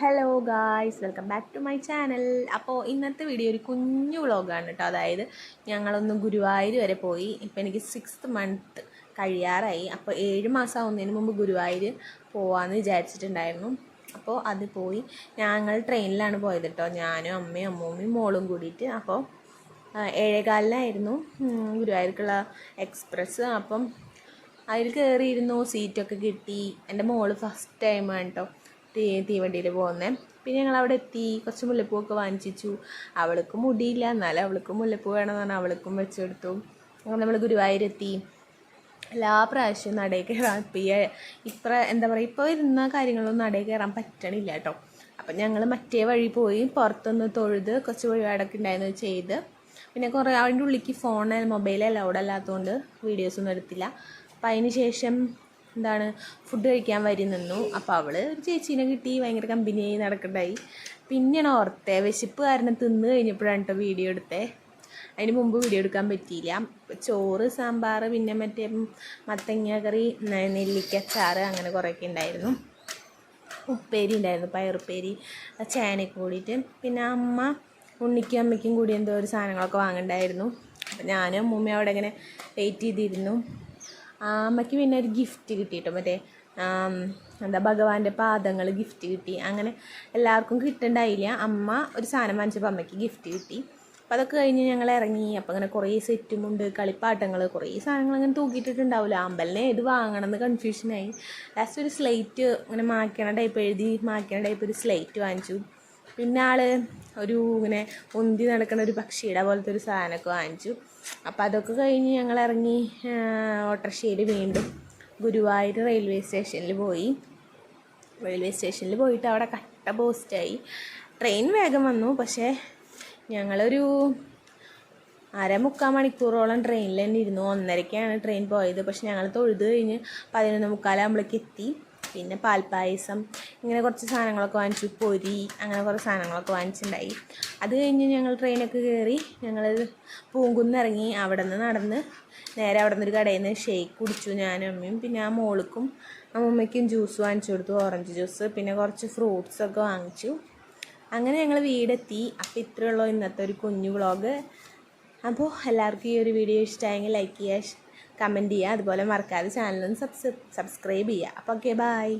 Hello guys welcome back to my channel അപ്പോൾ ഇന്നത്തെ video ഒരു കുഞ്ഞു വ്ളോഗാണ് കേട്ടോ അതായത് ഞങ്ങളൊന്ന് ഗുരുവായൂർ വരെ പോയി. ഇപ്പോൾ എനിക്ക് സിക്സ്ത് മന്ത് കഴിയാറായി. അപ്പോൾ ഏഴ് മാസം ആവുന്നതിന് മുമ്പ് ഗുരുവായൂർ പോവാമെന്ന് വിചാരിച്ചിട്ടുണ്ടായിരുന്നു. അപ്പോൾ അത് പോയി. ഞങ്ങൾ ട്രെയിനിലാണ് പോയത് കേട്ടോ ഞാനും അമ്മയും അമ്മൂമ്മയും മോളും കൂടിയിട്ട്. അപ്പോൾ ഏഴേകാലിനായിരുന്നു ഗുരുവായൂർക്കുള്ള എക്സ്പ്രസ് അപ്പം അതിൽ കയറിയിരുന്നു സീറ്റൊക്കെ കിട്ടി. എന്റെ മോൾ ഫസ്റ്റ് ടൈമാണ് കേട്ടോ തീ തീവണ്ടിയിൽ പോകുന്നത് പിന്നെ ഞങ്ങൾ അവിടെ എത്തി കുറച്ച് മുല്ലപ്പൂവൊക്കെ വാങ്ങിച്ചു. അവൾക്ക് മുടിയില്ല. എന്നാലും അവൾക്ക് മുല്ലപ്പൂ വേണമെന്ന് പറഞ്ഞാൽ അവൾക്കും വെച്ചെടുത്തു. അങ്ങനെ നമ്മൾ ഗുരുവായൂരെത്തി എല്ലാ പ്രാവശ്യവും നടയിൽ കയറാൻ ഇപ്പം ഇപ്ര എന്താ പറയുക ഇപ്പോൾ വരുന്ന കാര്യങ്ങളൊന്നും നടയിൽ കയറാൻ പറ്റണില്ല കേട്ടോ. അപ്പം ഞങ്ങൾ മറ്റേ വഴി പോയി പുറത്തൊന്ന് തൊഴുത് കുറച്ച് വഴിപാടൊക്കെ ഉണ്ടായിരുന്നു ചെയ്ത്. പിന്നെ കുറേ അവന്റെ ഉള്ളിലേക്ക് ഫോൺ മൊബൈൽ അലൗഡ് അല്ലാത്തതുകൊണ്ട് വീഡിയോസൊന്നും എടുത്തില്ല. അപ്പം അതിന് ശേഷം എന്താണ് ഫുഡ് കഴിക്കാൻ വരി നിന്നു. അപ്പോൾ അവൾ ഒരു ചേച്ചീനെ കിട്ടി ഭയങ്കര കമ്പനിയായി നടക്കണ്ടായി. പിന്നെയാണ് ഓർത്തേ വിശപ്പ് കാരണം തിന്ന് കഴിഞ്ഞപ്പോഴാണ് കേട്ടോ വീഡിയോ എടുത്തേ. അതിന് മുമ്പ് വീഡിയോ എടുക്കാൻ പറ്റിയില്ല. ചോറ് സാമ്പാർ പിന്നെ മറ്റേ മത്തങ്ങ കറി നെല്ലിക്ക നെല്ലിക്കച്ചാറ് അങ്ങനെ കുറേയൊക്കെ ഉണ്ടായിരുന്നു ഉപ്പേരി ഉണ്ടായിരുന്നു പയറുപ്പേരി ചേനയ്ക്ക് കൂടിയിട്ട്. പിന്നെ അമ്മ ഉണ്ണിക്കും അമ്മയ്ക്കും കൂടി എന്തോ ഒരു സാധനങ്ങളൊക്കെ വാങ്ങണ്ടായിരുന്നു. അപ്പം ഞാനും അമ്മൂമ്മയും അവിടെ ഇങ്ങനെ വെയിറ്റ് ചെയ്തിരുന്നു. അമ്മയ്ക്ക് പിന്നെ ഒരു ഗിഫ്റ്റ് കിട്ടിയിട്ടോ. മറ്റേ എന്താ ഭഗവാന്റെ പാദങ്ങൾ ഗിഫ്റ്റ് കിട്ടി. അങ്ങനെ എല്ലാവർക്കും കിട്ടണ്ടായില്ല. അമ്മ ഒരു സാധനം വാങ്ങിച്ചപ്പോൾ അമ്മയ്ക്ക് ഗിഫ്റ്റ് കിട്ടി. അപ്പോൾ അതൊക്കെ കഴിഞ്ഞ് ഞങ്ങൾ ഇറങ്ങി. അപ്പോൾ അങ്ങനെ കുറേ സെറ്റുമുണ്ട് കളിപ്പാട്ടങ്ങൾ കുറേ സാധനങ്ങൾ അങ്ങനെ തൂക്കിയിട്ടിട്ടുണ്ടാവില്ല. അമ്പലിനെ ഏത് വാങ്ങണം എന്ന് കൺഫ്യൂഷനായി ലാസ്റ്റ് ഒരു സ്ലേറ്റ് അങ്ങനെ മാക്കണ ടൈപ്പ് എഴുതി മാക്കണ ടൈപ്പ് ഒരു സ്ലേറ്റ് വാങ്ങിച്ചു. പിന്നെ ആൾ ഒരു ഇങ്ങനെ ഉന്തി നടക്കുന്ന ഒരു പക്ഷിയുടെ പോലത്തെ ഒരു സാധനമൊക്കെ വാങ്ങിച്ചു. അപ്പോൾ അതൊക്കെ കഴിഞ്ഞ് ഞങ്ങൾ ഇറങ്ങി ഓട്ടർഷയിൽ വീണ്ടും ഗുരുവായൂർ റെയിൽവേ സ്റ്റേഷനിൽ പോയി. റെയിൽവേ സ്റ്റേഷനിൽ പോയിട്ട് അവിടെ കട്ട പോസ്റ്റായി. ട്രെയിൻ വേഗം വന്നു പക്ഷേ ഞങ്ങളൊരു അര മുക്കാൽ മണിക്കൂറോളം ട്രെയിനിൽ തന്നെ ഇരുന്നു. ഒന്നരയ്ക്കാണ് ട്രെയിൻ പോയത് പക്ഷെ ഞങ്ങൾ തൊഴുത് കഴിഞ്ഞ് പതിനൊന്ന് മുക്കാലാകുമ്പോഴേക്ക് എത്തി. പിന്നെ പാൽപ്പായസം ഇങ്ങനെ കുറച്ച് സാധനങ്ങളൊക്കെ വാങ്ങിച്ചു. പൊരി അങ്ങനെ കുറച്ച് സാധനങ്ങളൊക്കെ വാങ്ങിച്ചിട്ടുണ്ടായി അത് കഴിഞ്ഞ് ഞങ്ങൾ ട്രെയിനൊക്കെ കയറി ഞങ്ങൾ പൂങ്കുന്ന് ഇറങ്ങി അവിടെ നിന്ന് നടന്ന് നേരെ അവിടെ നിന്നൊരു കടയിൽ നിന്ന് ഷേക്ക് കുടിച്ചു ഞാനും അമ്മയും. പിന്നെ ആ മോൾക്കും അമ്മമ്മയ്ക്കും ജ്യൂസ് വാങ്ങിച്ചു കൊടുത്തു ഓറഞ്ച് ജ്യൂസ് പിന്നെ കുറച്ച് ഫ്രൂട്ട്സൊക്കെ വാങ്ങിച്ചു. അങ്ങനെ ഞങ്ങൾ വീടെത്തി. അപ്പോൾ ഇത്രയേ ഉള്ളൂ ഇന്നത്തെ ഒരു കുഞ്ഞു വ്ളോഗ്. അപ്പോൾ എല്ലാവർക്കും ഈ ഒരു വീഡിയോ ഇഷ്ടമായെങ്കിൽ ലൈക്ക് ചെയ്യുക കമന്റ് ചെയ്യുക. അതുപോലെ മറക്കാതെ സബ്സ് സബ്സ്ക്രൈബ് ചെയ്യുക. അപ്പോൾ ഓക്കെ ബായ്